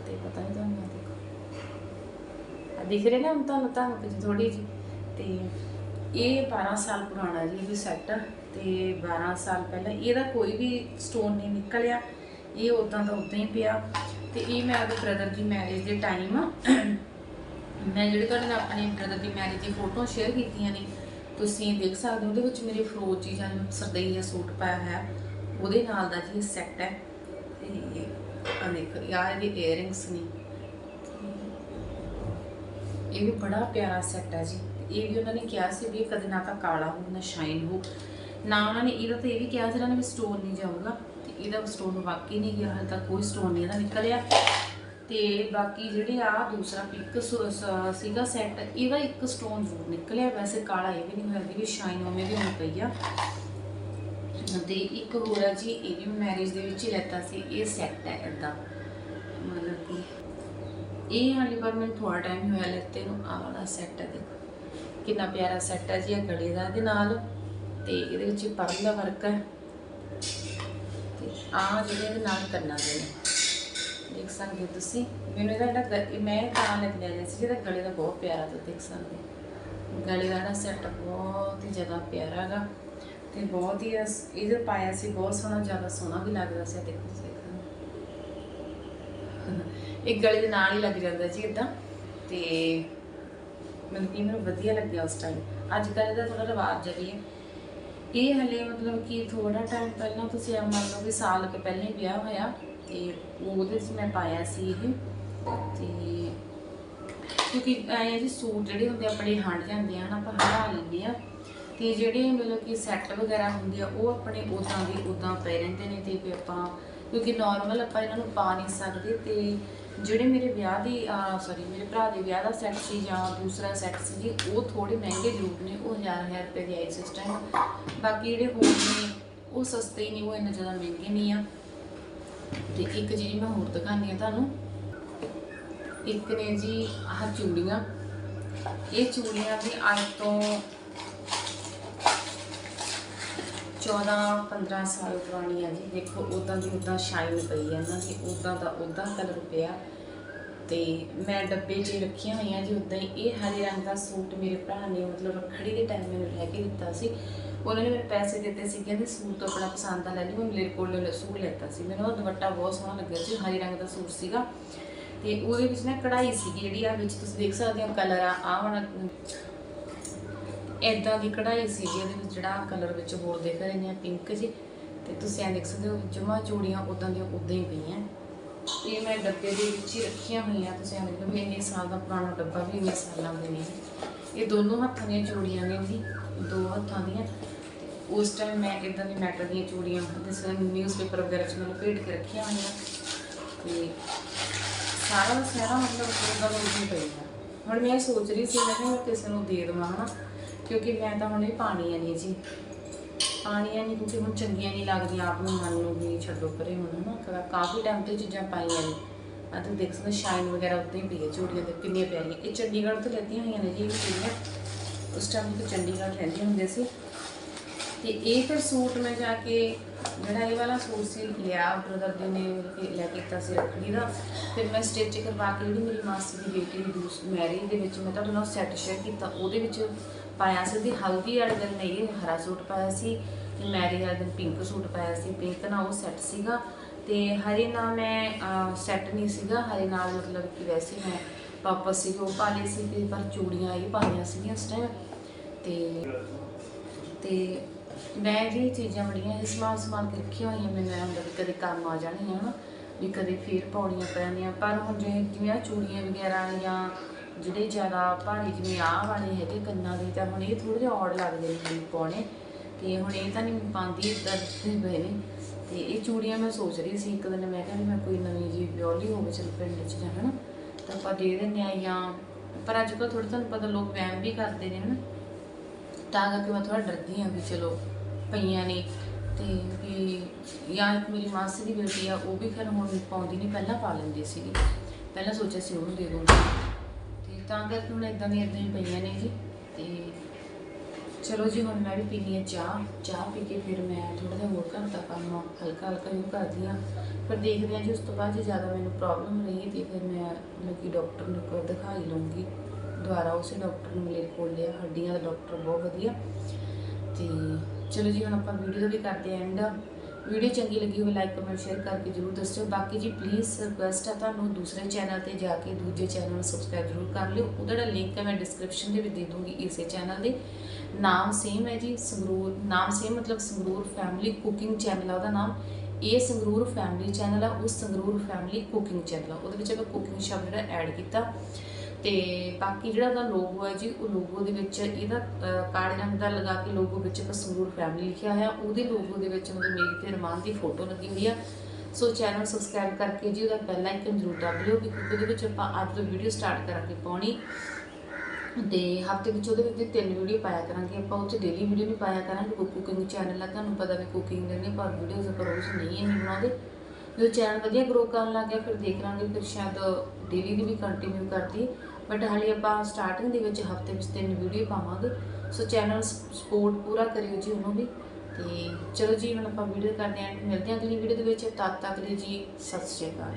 ਤੇ ਪਤਾ ਨਹੀਂ ਤੁਹਾਨੂੰ ਆਹ ਦੇਖੋ। ਆ ਦਿਖ ਰਿਹਾ ਨਾ ਤੁਹਾਨੂੰ ਧੰਗ ਵਿੱਚ ਥੋੜੀ ਜੀ ਤੇ ਇਹ 12 ਸਾਲ ਪੁਰਾਣਾ ਜੀ ਇਹ ਵੀ ਸੈੱਟ ਤੇ 12 ਸਾਲ ਪਹਿਲਾਂ ਇਹਦਾ ਕੋਈ ਵੀ ਸਟੋਨ ਨਹੀਂ ਨਿਕਲਿਆ। ਇਹ ਉਦਾਂ ਦਾ ਉਦਾਂ ਹੀ ਪਿਆ ਤੇ ਇਹ ਮੈਂ ਆਪਣੇ ਬ੍ਰਦਰ ਦੀ ਮੈਰਿਜ ਦੇ ਟਾਈਮ ਮੈਂ ਜਿਹੜੇ ਤੁਹਾਡੇ ਨਾਲ ਆਪਣੇ ਬ੍ਰਦਰ ਦੀ ਮੈਰਿਜ ਦੀ ਫੋਟੋ ਸ਼ੇਅਰ ਕੀਤੀਆਂ ਨੇ, ਤੁਸੀਂ ਦੇਖ ਸਕਦੇ ਹੋ, ਉਹਦੇ ਵਿੱਚ ਮੇਰੇ ਫਰੋਜੀ ਜਾਂ ਸਰਦਈ ਦਾ ਸੂਟ ਪਾਇਆ ਹੋਇਆ, ਉਹਦੇ ਨਾਲ ਦਾ ਜੀ ਸੈੱਟ ਹੈ। ਤੇ ਆ ਦੇਖੋ ਯਾਰ ਇਹਦੀ ਇਅਰਿੰਗਸ ਨੇ। ਇਹ ਵੀ ਬੜਾ ਪਿਆਰਾ ਸੈੱਟ ਹੈ ਜੀ। ਇਹ ਵੀ ਉਹਨਾਂ ਨੇ ਕਿਹਾ ਸੀ ਵੀ ਕਦੇ ਨਾ ਤਾਂ ਕਾਲਾ ਹੋ ਨਾ ਸ਼ਾਈਨ ਹੋ ਨਾ ਉਹਨਾਂ ਨੇ, ਇਹਦਾ ਤਾਂ ਇਹ ਵੀ ਕਿਹਾ ਸੀ ਇਹਨਾਂ ਨੇ ਵੀ ਸਟੋਨ ਨਹੀਂ ਜਾਊਗਾ। ਤੇ ਇਹਦਾ ਸਟੋਨ ਵਾਕਈ ਨਹੀਂ ਗਿਆ ਹਾਲੇ ਤੱਕ ਕੋਈ ਸਟੋਨ ਨਹੀਂ ਇਹਦਾ ਨਿਕਲਿਆ। ਤੇ ਬਾਕੀ ਜਿਹੜੇ ਆ ਦੂਸਰਾ ਪਿਕ ਸੀਗਾ ਸੈੱਟ ਇਹਦਾ ਇੱਕ ਸਟੋਨ ਜ਼ਰੂਰ ਨਿਕਲਿਆ। ਵੈਸੇ ਕਾਲਾ ਇਹ ਵੀ ਨਹੀਂ ਹੋਇਆ ਇਹਦੀ ਵੀ ਸ਼ਾਈਨ ਉਵੇਂ ਵੀ ਹੋਈ ਪਈ ਆ। ਤੇ ਇੱਕ ਹੋਰ ਹੈ ਜੀ, ਇਹ ਵੀ ਮੈਰਿਜ ਦੇ ਵਿੱਚ ਹੀ ਲੈਤਾ ਸੀ। ਇਹ ਸੈੱਟ ਹੈ ਇਦਾਂ ਮਤਲਬ ਕਿ ਇਹ ਹਾਲੇ ਪਰ ਮੈਨੂੰ ਥੋੜਾ ਟਾਈਮ ਹੋਇਆ ਲੈਤੇ ਨੂੰ। ਆਹ ਵਾਲਾ ਸੈੱਟ ਹੈ ਦੇਖੋ। ਕਿੰਨਾ ਪਿਆਰਾ ਸੈੱਟ ਹੈ ਜੀ ਇਹ ਗਲੇ ਦਾ ਇਹਦੇ ਨਾਲ। ਤੇ ਇਹਦੇ ਵਿੱਚ ਪਰਲ ਦਾ ਵਰਕ ਹੈ। ਤੇ ਆ ਜਿਹੜੇ ਇਹਦੇ ਨਾਲ ਕੰਨਾਂ ਦੇ ਨੇ। ਦੇਖ ਸਕਦੇ ਹੋ ਤੁਸੀਂ। ਮੈਨੂੰ ਇਹਦਾ ਜਿਹੜਾ ਗ- ਮੈਂ ਤਾਂ ਕੇ ਆਇਆ ਸੀ ਇਹਦਾ ਗਲੇ ਦਾ ਬਹੁਤ ਪਿਆਰਾ ਤੁਸੀਂ ਦੇਖ ਸਕਦੇ ਹੋ। ਗਲੇ ਦਾ ਜਿਹੜਾ ਸੈੱਟ ਬਹੁਤ ਹੀ ਜ਼ਿਆਦਾ ਪਿਆਰਾ ਹੈਗਾ। ਤੇ ਬਹੁਤ ਹੀ ਅਸ- ਇਹਦੇ ਪਾਇਆ ਸੀ, ਬਹੁਤ ਸੋਹਣਾ, ਜ਼ਿਆਦਾ ਸੋਹਣਾ ਵੀ ਲੱਗਦਾ ਸੀ। ਦੇਖੋ ਤੁਸੀਂ ਇਹ ਗਲੇ ਦੇ ਨਾਲ ਹੀ ਲੱਗ ਜਾਂਦਾ ਜੀ ਇਦਾਂ ਤੇ ਮਤਲਬ ਕਿ ਮੈਨੂੰ ਵਧੀਆ ਲੱਗਿਆ ਉਸ ਟਾਈਮ ਅੱਜ ਕੱਲ੍ਹ ਇਹਦਾ ਥੋੜਾ ਰਿਵਾਜ ਹੈ ਵੀ ਹੈ ਇਹ ਹਲੇ ਮਤਲਬ ਕਿ ਥੋੜਾ ਟਾਈਮ ਪਹਿਲਾਂ ਤੁਸੀਂ ਇਹ ਮੰਨ ਲਓ ਕਿ ਸਾਲ ਕੁ ਪਹਿਲਾਂ ਹੀ ਵਿਆਹ ਹੋਇਆ ਤੇ ਉਹਦੇ 'ਚ ਮੈਂ ਪਾਇਆ ਸੀ ਇਹ। ਤੇ ਕਿਉਂਕਿ ਐਂ ਜੀ ਸੂਟ ਜਿਹੜੇ ਹੁੰਦੇ ਆ, ਆਪਣੇ ਹੰਡ ਜਾਂਦੇ ਆ ਨਾ, ਆਪਾਂ ਹਟਾ ਲੈਂਦੇ ਆ। ਤੇ ਜਿਹੜੇ ਮਤਲਬ ਕਿ ਸੈੱਟ ਵਗੈਰਾ ਹੁੰਦੇ ਆ, ਉਹ ਆਪਣੇ ਉਦਾਂ ਵੀ ਉਦਾਂ ਪਏ ਰਹਿੰਦੇ ਨੇ ਤੇ ਫਿਰ ਆਪਾਂ ਕਿਉਂਕਿ ਨਾਰਮਲ ਆਪਾਂ ਇਹਨਾਂ ਨੂੰ ਪਾ ਨਹੀਂ ਸਕਦੇ ਤੇ ਜਿਹੜੇ ਮੇਰੇ ਵਿਆਹ ਦੀ ਸੌਰੀ ਮੇਰੇ ਭਰਾ ਦੇ ਵਿਆਹ ਦਾ ਸੈੱਟ ਸੀ ਜਾਂ ਦੂਸਰਾ ਸੈੱਟ ਸੀ ਜੀ, ਉਹ ਥੋੜੇ ਮਹਿੰਗੇ ਜ਼ਰੂਰ ਨੇ, ਉਹ 1000 ਰੁਪਏ ਦੇ ਆਏ ਸਿਸਟਮ ਬਾਕੀ ਜਿਹੜੇ ਹੋਰ ਨੇ, ਉਹ ਸਸਤੇ ਹੀ ਨੇ ਉਹ ਇੰਨੇ ਜ਼ਿਆਦਾ ਮਹਿੰਗੇ ਨਹੀਂ ਆ। ਤੇ ਇੱਕ ਜਿਹੜੀ ਮੈਂ ਹੋਰ ਦਿਖਾਉਂਦੀ ਆ ਤੁਹਾਨੂੰ। ਇੱਕ ਨੇ ਜੀ ਆਹ ਚੂੜੀਆਂ। ਇਹ ਚੂੜੀਆਂ ਵੀ ਅੱਜ ਤੋਂ 14 15 ਸਾਲ ਪੁਰਾਣੀ ਆ ਜੀ। ਦੇਖੋ ਉਦਾਂ ਦੀ ਉਦਾਂ ਸ਼ਾਈਨ ਪਈ ਹੈ ਇਹਨਾਂ ਦੀ ਉਦਾਂ ਦਾ ਉਦਾਂ ਕਲਰ ਪਿਆ। ਤੇ ਮੈਂ ਡੱਬੇ 'ਚ ਰੱਖੀਆਂ ਹੋਈਆਂ ਜੀ ਉਦਾਂ ਹੀ ਇਹ ਹਰੇ ਰੰਗ ਦਾ ਸੂਟ ਮੇਰੇ ਭਰਾ ਨੇ ਮਤਲਬ ਰੱਖੜੀ ਦੇ ਟਾਈਮ ਮੈਨੂੰ ਲੈ ਕੇ ਦਿੱਤਾ ਸੀ। ਉਹਨਾਂ ਨੇ ਮੈਨੂੰ ਪੈਸੇ ਦਿੱਤੇ ਸੀ, ਕਹਿੰਦੇ ਸੂਟ ਤੋਂ ਆਪਣਾ ਪਸੰਦ ਦਾ ਲੈ ਲਈ ਮੈਂ ਮੇਰੇ ਕੋਲ ਸੂਟ ਲੈਤਾ ਸੀ। ਮੈਨੂੰ ਉਹ ਦੁਪੱਟਾ ਬਹੁਤ ਸੋਹਣਾ ਲੱਗਿਆ ਸੀ, ਹਰੇ ਰੰਗ ਦਾ ਸੂਟ ਸੀਗਾ। ਤੇ ਉਹਦੇ ਵਿੱਚ ਨਾ ਕਢਾਈ ਸੀਗੀ ਜਿਹੜੀ ਆ ਵਿੱਚ ਤੁਸੀਂ ਦੇਖ ਸਕਦੇ ਹੋ ਕਲਰ ਆ, ਆਹ ਵਾਲਾ ਇਦਾਂ ਦੀ ਕਢਾਈ ਸੀਗੀ ਇਹਦੇ ਵਿੱਚ ਜਿਹੜਾ ਕਲਰ ਵਿੱਚ ਹੋਰ ਦੇਖ ਰਹੇ ਨੇ ਪਿੰਕ ਜੀ। ਤੇ ਤੁਸੀਂ ਐਂ ਦੇਖ ਸਕਦੇ ਹੋ, ਜਮਾ ਚੂੜੀਆਂ ਉਦਾਂ ਦੀਆਂ ਉਦਾਂ ਹੀ ਪਈਆਂ। ਇਹ ਮੈਂ ਡੱਬੇ ਦੇ ਵਿੱਚ ਹੀ ਰੱਖੀਆਂ ਹੋਈਆਂ, ਤੁਸੀਂ ਇਹ ਦੇਖੋ ਵੀ ਇੰਨੇ ਸਾਲ ਦਾ ਪੁਰਾਣਾ ਡੱਬਾ ਵੀ ਇੰਨੇ ਸਾਲਾਂ ਦੇ ਨੇ। ਇਹ ਦੋਨੋਂ ਹੱਥਾਂ ਦੀਆਂ ਚੂੜੀਆਂ ਨੇ ਜੀ, ਦੋ ਹੱਥਾਂ ਦੀਆਂ। ਉਸ ਟਾਈਮ ਮੈਂ ਇਦਾਂ ਦੀ ਮੈਟਰ ਦੀਆਂ ਚੂੜੀਆਂ ਜਿਸ ਤਰ੍ਹਾਂ ਨਿਊਜ਼ਪੇਪਰ ਵਗੈਰਾ ਚ ਮੈਂ ਲਪੇਟ ਕੇ ਰੱਖੀਆਂ ਹੋਈਆਂ। ਤੇ ਸਾਰਾ ਦਾ ਸਾਰਾ ਮਤਲਬ ਉਹਦਾ ਦਾ ਹੀ ਪਈਆ ਹੁਣ ਮੈਂ ਇਹ ਸੋਚ ਰਹੀ ਸੀ, ਮੈਂ ਕਿਹਾ ਕਿਸੇ ਨੂੰ ਦੇ ਦੇਵਾਂ, ਹਨਾ। ਕਿਉਂਕਿ ਮੈਂ ਤਾਂ ਹੁਣ ਇਹ ਪਾਣੀ ਨਹੀਂ ਜੀ। ਪਾਣੀ ਨਹੀਂ ਕਿਉਂਕਿ ਹੁਣ ਚੰਗੀਆਂ ਨਹੀਂ ਲੱਗਦੀਆਂ, ਆਪ ਨੂੰ ਮਨ ਨੂੰ ਵੀ ਛੱਡੋ ਪਰੇ ਹੁਣ ਨਾ ਕਾ- ਕਾਫੀ ਟਾਈਮ ਤੇ ਚੀਜ਼ਾਂ ਪਾਈਆਂ ਨੇ। ਆ ਤੁਸੀਂ ਦੇਖ ਸਕਦੇ ਸ਼ਾਈਨ ਵਗੈਰਾ ਉੱਤੇ ਹੀ ਪਈ ਹੈ ਚੂੜੀਆਂ ਤੇ ਕਿੰਨੀਆਂ ਪਿਆਰੀਆਂ ਇਹ ਚੰਡੀਗੜ੍ਹ ਤੋਂ ਲੈਤੀਆਂ ਹੋਈਆਂ ਨੇ ਜੀ, ਇਹ ਚੂੜੀਆਂ ਉਸ ਟਾਈਮ ਤੇ ਚੰਡੀਗੜ੍ਹ ਰਹਿੰਦੇ ਹੁੰਦੇ ਸੀ। ਤੇ ਇਹ ਫਿਰ ਸੂਟ ਮੈਂ ਜਾ ਕੇ, ਜਿਹੜਾ ਇਹ ਵਾਲਾ ਸੂਟ ਸੀ, ਲਿਆ ਬ੍ਰਦਰ ਦੇ ਨੇ ਮਤਲਬ ਕਿ ਲੈ ਕੇ ਦਿੱਤਾ ਸੀ ਰੱਖੜੀ ਦਾ। ਫਿਰ ਮੈਂ ਸਟਿਚ ਕਰਵਾ ਕੇ ਜਿਹੜੀ ਮੇਰੀ ਮਾਸੀ ਦੀ ਬੇਟੀ ਦੀ ਦੂਸ ਮੈਰਿਜ ਦੇ ਵਿੱਚ ਮੈਂ ਤੁਹਾਡੇ ਨਾਲ ਸੈੱਟ ਸ਼ੇਅਰ ਕੀਤਾ, ਉਹਦੇ ਵਿੱਚ ਪਾਇਆ ਸੀ, ਉਹਦੀ ਹਲਦੀ ਵਾਲੇ ਦਿਨ ਨਹੀਂ ਹਰਾ ਸੂਟ ਪਾਇਆ ਸੀ ਕਿ ਮੈਰਿਜ ਵਾਲੇ ਦਿਨ ਪਿੰਕ ਸੂਟ ਪਾਇਆ ਸੀ ਪਿੰਕ ਨਾਲ ਉਹ ਸੈੱਟ ਸੀਗਾ, ਤੇ ਹਰੇ ਨਾਲ ਮੈਂ ਸੈੱਟ ਨਹੀਂ ਸੀਗਾ, ਹਰੇ ਨਾਲ ਮਤਲਬ ਕਿ ਵੈਸੇ ਮੈਂ ਵਾਪਸ ਸੀ ਉਹ ਪਾ ਲਈ ਸੀ ਤੇ ਪਰ ਚੂੜੀਆਂ ਇਹ ਪਾਈਆਂ ਸੀਗੀਆਂ ਉਸ ਟਾਈਮ ਤੇ ਤੇ ਮੈਂ ਵੀ ਚੀਜ਼ਾਂ ਬੜੀਆਂ ਇਹ ਸਮਾਨ ਸਮਾਨ ਕੇ ਰੱਖੀਆਂ ਹੋਈਆਂ, ਮੈਨੂੰ ਹੁੰਦਾ ਵੀ ਕਦੇ ਕੰਮ ਆ ਜਾਣੀਆਂ, ਹਨਾ, ਵੀ ਕਦੇ ਫੇਰ ਪਾਉਣੀਆਂ ਪੈਣੀਆਂ, ਪਰ ਹੁਣ ਜਿਵੇਂ ਜਿਵੇਂ ਚੂੜੀਆਂ ਵਗੈਰਾ ਜਾਂ ਜਿਹੜੇ ਜ਼ਿਆਦਾ ਭਾਰੀ ਜਿਵੇਂ ਆਹ ਵਾਲੇ ਹੈਗੇ ਕੰਨਾਂ ਦੇ, ਤਾਂ ਹੁਣ ਇਹ ਥੋੜੇ ਜਿਹਾ ਔੜ ਲੱਗਦੇ ਨੇ ਮੈਨੂੰ ਪਾਉਣੇ। ਤੇ ਹੁਣ ਇਹ ਤਾਂ ਨਹੀਂ ਪਾਉਂਦੀ ਇਦਾਂ ਦੇ ਪਏ ਨੇ। ਤੇ ਇਹ ਚੂੜੀਆਂ ਮੈਂ ਸੋਚ ਰਹੀ ਸੀ, ਇੱਕ ਦਿਨ ਮੈਂ ਕਿਹਾ ਵੀ ਮੈਂ ਕੋਈ ਨਵੀਂ ਜੀ ਵਿਓਲੀ ਹੋਵੇ, ਚਲ ਪਿੰਡ 'ਚ ਜਾਣਾ ਨਾ। ਤਾਂ ਆਪਾਂ ਦੇ ਦਿੰਦੇ ਆ ਜਾਂ, ਪਰ ਅੱਜ ਕੱਲ੍ਹ ਥੋੜਾ ਤੁਹਾਨੂੰ ਪਤਾ ਲੋਕ ਵਹਿਮ ਵੀ ਕਰਦੇ ਨੇ ਹਨਾ। ਤਾਂ ਕਰਕੇ ਮੈਂ ਥੋੜਾ ਡਰਦੀ ਹਾਂ ਵੀ ਚਲੋ ਪਈਆਂ ਨੇ। ਤੇ ਵੀ ਜਾਂ ਇੱਕ ਮੇਰੀ ਮਾਸੀ ਦੀ ਬੇਟੀ ਆ, ਉਹ ਵੀ ਖੈਰ ਹੁਣ ਪਾਉਂਦੀ ਨਹੀਂ ਪਹਿਲਾਂ ਪਾ ਲੈਂਦੀ ਸੀਗੀ। ਪਹਿਲਾਂ ਸੋਚਿਆ ਸੀ ਉਹਨੂੰ ਦੇ ਦੂੰਗੀ ਤੇ ਤਾਂ ਕਰਕੇ ਹੁਣ ਇਦਾਂ ਦੀਆਂ ਇਦਾਂ ਹੀ ਪਈਆਂ ਨੇ ਜੀ। ਤੇ ਚਲੋ ਜੀ, ਹੁਣ ਮੈਂ ਵੀ ਪੀਣੀ ਹੈ ਚਾਹ। ਚਾਹ ਪੀ ਕੇ ਫਿਰ ਮੈਂ ਥੋੜਾ ਜਿਹਾ ਹੋਰ ਘਰ ਦਾ ਕੰਮ ਹਲਕਾ ਹਲਕਾ ਹੀ ਕਰਦੀ ਹਾਂ। ਫਿਰ ਦੇਖਦੇ ਹਾਂ ਜੀ, ਉਸ ਤੋਂ ਬਾਅਦ ਜੇ ਜ਼ਿਆਦਾ ਮੈਨੂੰ ਪ੍ਰੋਬਲਮ ਰਹੀ ਤੇ ਫਿਰ ਮੈਂ ਲੱਗੀ ਡਾਕਟਰ ਨੂੰ ਇੱਕ ਵਾਰ ਦਿਖਾਈ ਲਵਾਂਗੀ ਦੁਬਾਰਾ ਉਸੇ ਡਾਕਟਰ ਨੂੰ ਮੇਰੇ ਕੋਲ ਲਿਆ, ਹੱਡੀਆਂ ਦਾ ਡਾਕਟਰ ਬਹੁਤ ਵਧੀਆ। ਤੇ ਚਲੋ ਜੀ, ਹੁਣ ਆਪਾਂ ਵੀਡੀਓ ਵੀ ਕਰਦੇ ਆਂ ਐਂਡ ਵੀਡੀਓ ਚੰਗੀ ਲੱਗੀ ਹੋਵੇ ਲਾਈਕ ਕਮੈਂਟ ਸ਼ੇਅਰ ਕਰਕੇ ਜਰੂਰ ਦੱਸਿਓ। ਬਾਕੀ ਜੀ ਪਲੀਜ਼ ਰਿਕੁਐਸਟ ਆ ਤੁਹਾਨੂੰ ਦੂਸਰੇ ਚੈਨਲ ਤੇ ਜਾ ਕੇ ਦੂਜੇ ਚੈਨਲ ਨੂੰ ਸਬਸਕ੍ਰਾਈਬ ਜਰੂਰ ਕਰ ਲਿਓ। ਉਹਦਾ ਜਿਹੜਾ ਲਿੰਕ ਹੈ, ਮੈਂ ਡਿਸਕ੍ਰਿਪਸ਼ਨ ਦੇ ਵਿੱਚ ਦੇ ਦੂੰਗੀ ਇਸੇ ਚੈਨਲ ਦੇ। ਨਾਮ ਸੇਮ ਹੈ ਜੀ, ਸੰਗਰੂਰ, ਨਾਮ ਸੇਮ ਮਤਲਬ ਸੰਗਰੂਰ ਫੈਮਿਲੀ ਕੁਕਿੰਗ ਚੈਨਲ ਆ ਉਹਦਾ ਨਾਮ। ਇਹ ਸੰਗਰੂਰ ਫੈਮਿਲੀ ਚੈਨਲ ਆ, ਉਹ ਸੰਗਰੂਰ ਫੈਮਿਲੀ ਕੁਕਿੰਗ ਚੈਨਲ ਆ। ਉਹਦੇ ਵਿੱਚ ਆਪਾਂ ਕੁਕਿੰਗ ਸ਼ਬਦ ਜਿਹੜਾ ਐਡ ਕੀਤਾ। ਤੇ ਬਾਕੀ ਜਿਹੜਾ ਉਹਦਾ ਲੋਗੋ ਹੈ ਜੀ ਉਹ ਲੋਗੋ ਦੇ ਵਿੱਚ ਇਹਦਾ ਅਹ, ਕਾਲੇ ਰੰਗ ਦਾ ਲਗਾ ਕੇ ਲੋਗੋ ਵਿੱਚ ਕਸੂਰ ਫੈਮਿਲੀ ਲਿਖਿਆ ਹੋਇਆ। ਉਹਦੇ ਲੋਗੋ ਦੇ ਵਿੱਚ ਮਤਲਬ ਮੇਰੀ ਤੇ ਰਮਾਨ ਦੀ ਫੋਟੋ ਲੱਗੀ ਹੋਈ ਆ। ਸੋ ਚੈਨਲ ਸਬਸਕ੍ਰਾਈਬ ਕਰਕੇ ਜੀ ਉਹਦਾ ਬੈਲ ਆਈਕਨ ਜ਼ਰੂਰ ਦਬ ਲਿਓ ਕਿਉਂਕਿ ਉਹਦੇ ਵਿੱਚ ਆਪਾਂ ਅੱਜ ਤੋਂ ਵੀਡੀਓ ਸਟਾਰਟ ਕਰਾਂਗੇ ਪਾਉਣੀ ਤੇ ਹਫ਼ਤੇ ਵਿੱਚ ਉਹਦੇ ਵਿੱਚ ਤਿੰਨ ਵੀਡੀਓ ਪਾਇਆ ਕਰਾਂਗੇ। ਆਪਾਂ ਉਹ 'ਚ ਡੇਲੀ ਵੀਡੀਓ ਨਹੀਂ ਪਾਇਆ ਕਰਾਂਗੇ। ਕੁਕਿੰਗ ਚੈਨਲ ਆ ਤੁਹਾਨੂੰ ਪਤਾ ਵੀ ਕੁਕਿੰਗ ਦੇ ਨੇ ਪਰ ਵੀਡੀਓਜ਼ ਆਪਾਂ ਰੋਜ਼ ਨਹੀਂ ਇੰਨੀ ਬਣਾਉਂਦੇ। ਜਦੋਂ ਚੈਨਲ ਵਧੀਆ ਗਰੋ ਕਰਨ ਲੱਗ ਗਿਆ ਫਿਰ ਦੇਖ ਲਾਂਗੇ ਫਿਰ ਸ਼ਾਇਦ ਡੇਲੀ ਦੀ ਵੀ ਕੰਟੀਨਿਊ ਕਰਦੀ। ਬਟ ਹਾਲੇ ਆਪਾਂ ਸਟਾਰਟਿੰਗ ਦੇ ਵਿੱਚ ਹਫ਼ਤੇ ਵਿੱਚ ਤਿੰਨ ਵੀਡੀਓ ਪਾਵਾਂਗੇ। ਸੋ ਚੈਨਲ ਸਪੋਰਟ ਪੂਰਾ ਕਰਿਓ ਜੀ ਉਹਨੂੰ ਵੀ ਤੇ ਚਲੋ ਜੀ, ਹੁਣ ਆਪਾਂ ਵੀਡੀਓ ਕਰਦੇ ਆਂ ਮਿਲਦੇ ਆਂ ਅਗਲੀ ਵੀਡੀਓ ਦੇ ਵਿੱਚ। ਤਦ ਤੱਕ ਲਈ ਜੀ, ਸਤਿ ਸ਼੍ਰੀ ਅਕਾਲ